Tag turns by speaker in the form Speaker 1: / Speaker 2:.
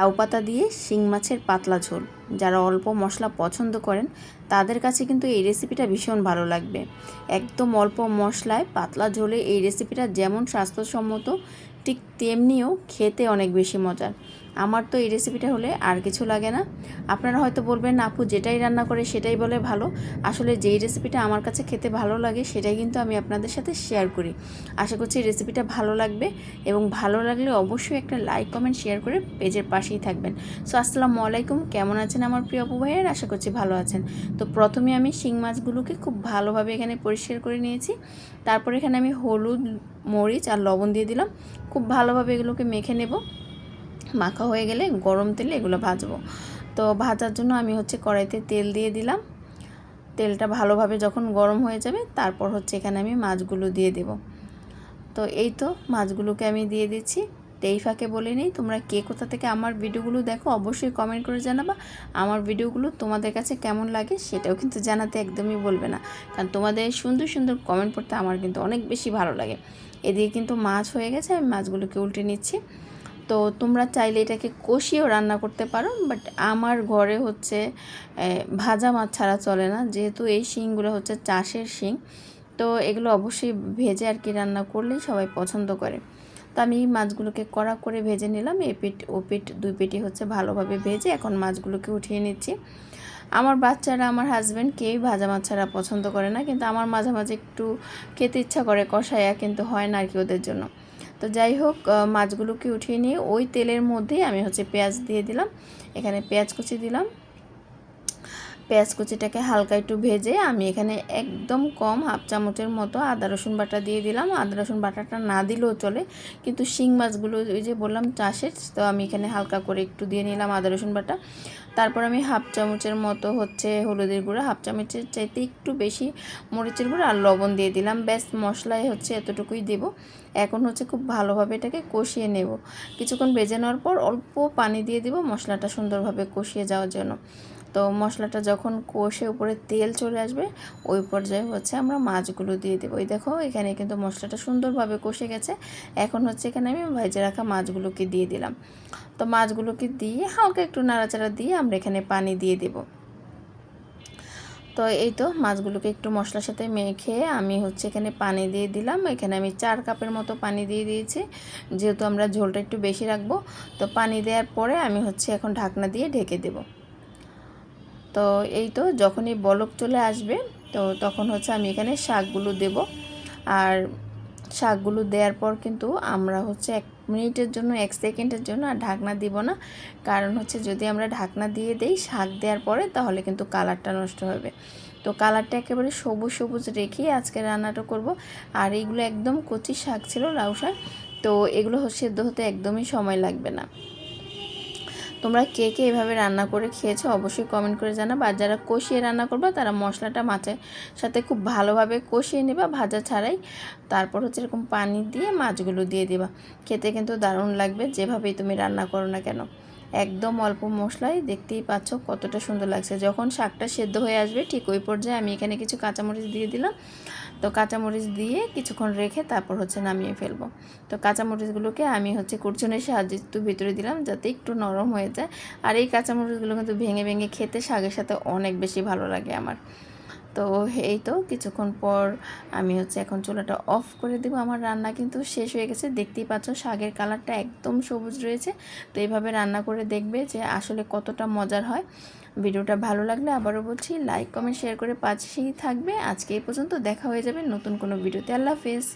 Speaker 1: লাউ পাতা দিয়ে শিং মাছের পাতলা ঝোল। যারা অল্প মশলা পছন্দ করেন, তাদের কাছে কিন্তু এই রেসিপিটা ভীষণ ভালো লাগবে। একদম অল্প মশলায় পাতলা ঝোলে এই রেসিপিটা যেমন স্বাস্থ্যসম্মত, ঠিক তেমনিও খেতে অনেক বেশি মজার। আমার তো এই রেসিপিটা হলে আর কিছু লাগে না। আপনারা হয়তো বলবেন, আপু, যেটাই রান্না করে সেটাই বলে ভালো। আসলে যেই রেসিপিটা আমার কাছে খেতে ভালো লাগে, সেটাই কিন্তু আমি আপনাদের সাথে শেয়ার করি। আশা করছি রেসিপিটা ভালো লাগবে এবং ভালো লাগলে অবশ্যই একটা লাইক কমেন্ট শেয়ার করে পেজের পাশেই থাকবেন। সো আসসালামু আলাইকুম। কেমন আছেন আমার প্রিয় অপু ভাইয়ের? আশা করছি ভালো আছেন। তো প্রথমে আমি শিং মাছগুলোকে খুব ভালোভাবে এখানে পরিষ্কার করে নিয়েছি। তারপর এখানে আমি হলুদ, মরিচ আর লবণ দিয়ে দিলাম। খুব ভালোভাবে এগুলোকে মেখে নেব। মাখা হয়ে গেলে গরম তেলে এগুলো ভাজবো। তো ভাজার জন্য আমি হচ্ছে কড়াইতে তেল দিয়ে দিলাম। তেলটা ভালোভাবে যখন গরম হয়ে যাবে, তারপর হচ্ছে এখানে আমি মাছগুলো দিয়ে দেব। তো এই তো মাছগুলোকে আমি দিয়ে দিচ্ছি। এই ফাঁকে বলে নিই, তোমরা কে কোথা থেকে আমার ভিডিওগুলো দেখো অবশ্যই কমেন্ট করে জানাবা। আমার ভিডিওগুলো তোমাদের কাছে কেমন লাগে সেটাও কিন্তু জানাতে একদমই বলবে না। কারণ তোমাদের সুন্দর সুন্দর কমেন্ট পড়তে আমার কিন্তু অনেক বেশি ভালো লাগে। এদিকে কিন্তু মাছ হয়ে গেছে, আমি মাছগুলোকে উল্টে নিচ্ছি। তো তোমরা চাইলে এটাকে কষিয়েও রান্না করতে পারো বাট আমার ঘরে হচ্ছে ভাজা মাছ ছাড়া চলে না। যেহেতু এই শিংগুলো হচ্ছে চাষের শিং, তো এগুলো অবশ্যই ভেজে আর কি রান্না করলেই সবাই পছন্দ করে। তো আমি মাছগুলোকে কড়া করে ভেজে নিলাম এ পিঠ ও পিঠ দুই পেটি হচ্ছে ভালোভাবে ভেজে এখন মাছগুলোকে উঠিয়ে নিচ্ছি। আমার বাচ্চারা, আমার হাজব্যান্ড কেউই ভাজা মাছ ছাড়া পছন্দ করে না, কিন্তু আমার মাঝে মাঝে একটু খেতে ইচ্ছা করে, কষাইয়া কিন্তু হয় না আর কি ওদের জন্য। তো যাই হোক মাছগুলোকে উঠিয়ে নিয়ে ওই তেলের মধ্যেই আমি হচ্ছে পেঁয়াজ দিয়ে দিলাম। এখানে পেঁয়াজ কুচি দিলাম। পেঁয়াজ কুচিটাকে হালকা একটু ভেজে আমি এখানে একদম কম হাফ চামচের মতো আদা, রসুন বাটা দিয়ে দিলাম। আদা, রসুন বাটাটা না দিলেও চলে, কিন্তু শিং মাছগুলো ওই যে বললাম চাষের, তো আমি এখানে হালকা করে একটু দিয়ে নিলাম আদা, রসুন বাটা। তারপর আমি হাফ চামচের মতো হচ্ছে হলুদের গুঁড়ো, হাফ চামচের চাইতে একটু বেশি মরিচের গুঁড়ো আর লবণ দিয়ে দিলাম। ব্যাস, মশলায় হচ্ছে এতটুকুই দেব। এখন হচ্ছে খুব ভালোভাবে এটাকে কষিয়ে নেব। কিছুক্ষণ ভেজে নেওয়ার পর অল্প পানি দিয়ে দিব মশলাটা সুন্দরভাবে কষিয়ে যাওয়ার জন্য। তো মশলাটা যখন কষে উপরে তেল চলে আসবে, ওই পর্যায়ে হচ্ছে আমরা মাছগুলো দিয়ে দেবো। ওই দেখো, এখানে কিন্তু মশলাটা সুন্দরভাবে কষে গেছে। এখন হচ্ছে এখানে আমি ভেজে রাখা মাছগুলোকে দিয়ে দিলাম। তো মাছগুলোকে দিয়ে হালকা একটু নাড়াচাড়া দিয়ে আমরা এখানে পানি দিয়ে দেব। তো এই তো মাছগুলোকে একটু মশলার সাথে মেখে আমি হচ্ছে এখানে পানি দিয়ে দিলাম। এখানে আমি চার কাপের মতো পানি দিয়ে দিয়েছি। যেহেতু আমরা ঝোলটা একটু বেশি রাখব, তো পানি দেওয়ার পরে আমি হচ্ছে এখন ঢাকনা দিয়ে ঢেকে দেবো। তো এই তো যখনই বলক চলে আসবে, তো তখন হচ্ছে আমি এখানে শাকগুলো দেব। আর শাকগুলো দেওয়ার পর কিন্তু আমরা হচ্ছে এক মিনিটের জন্য, এক সেকেন্ডের জন্য আর ঢাকনা দিব না। কারণ হচ্ছে যদি আমরা ঢাকনা দিয়ে দেই শাক দেওয়ার পরে, তাহলে কিন্তু কালারটা নষ্ট হবে। তো কালারটা একেবারে সবুজ সবুজ রেখেই আজকে রান্নাটা করব। আর এইগুলো একদম কচি শাক ছিল লাউ শাক, তো এগুলো হচ্ছে সেদ্ধ হতে একদমই সময় লাগবে না। তোমরা কে কে এভাবে রান্না করে খেয়েছো অবশ্যই কমেন্ট করে জানাবা। আর যারা কষিয়ে রান্না করবা, তারা মশলাটা মাছের সাথে খুব ভালোভাবে কষিয়ে নেবা, ভাজা ছাড়াই। তারপর হচ্ছে এরকম পানি দিয়ে মাছগুলো দিয়ে দিবা। খেতে কিন্তু দারুণ লাগবে, যেভাবেই তুমি রান্না করো না কেন। একদম অল্প মশলায় দেখতেই পাচ্ছ কতটা সুন্দর লাগছে। যখন শাকটা সেদ্ধ হয়ে আসবে, ঠিক ওই পর্যায়ে আমি এখানে কিছু কাঁচামরিচ দিয়ে দিলাম। তো কাঁচামরিচ দিয়ে কিছুক্ষণ রেখে তারপর হচ্ছে নামিয়ে ফেলব। তো কাঁচামরিচগুলোকে আমি হচ্ছে কুরচুনের সাহায্যে একটু ভিতরে দিলাম যাতে একটু নরম হয়ে যায়। আর এই কাঁচামরিচগুলো কিন্তু ভেঙে ভেঙে খেতে শাকের সাথে অনেক বেশি ভালো লাগে আমার। তো এই তো কিছুক্ষণ পর আমি হচ্ছে এখন চুলাটা অফ করে দেবো আমার রান্না কিন্তু শেষ হয়ে গেছে। দেখতেই পাচ্ছ শাকের কালারটা একদম সবুজ রয়েছে। তো এইভাবে রান্না করে দেখবে যে আসলে কতটা মজার হয়। ভিডিওটা ভালো লাগলে আবারও বলছি লাইক কমেন্ট শেয়ার করে পাশেই থাকবে। আজকে এই পর্যন্ত দেখা হয়ে যাবে নতুন কোনো ভিডিওতে। আল্লাহ হাফেজ।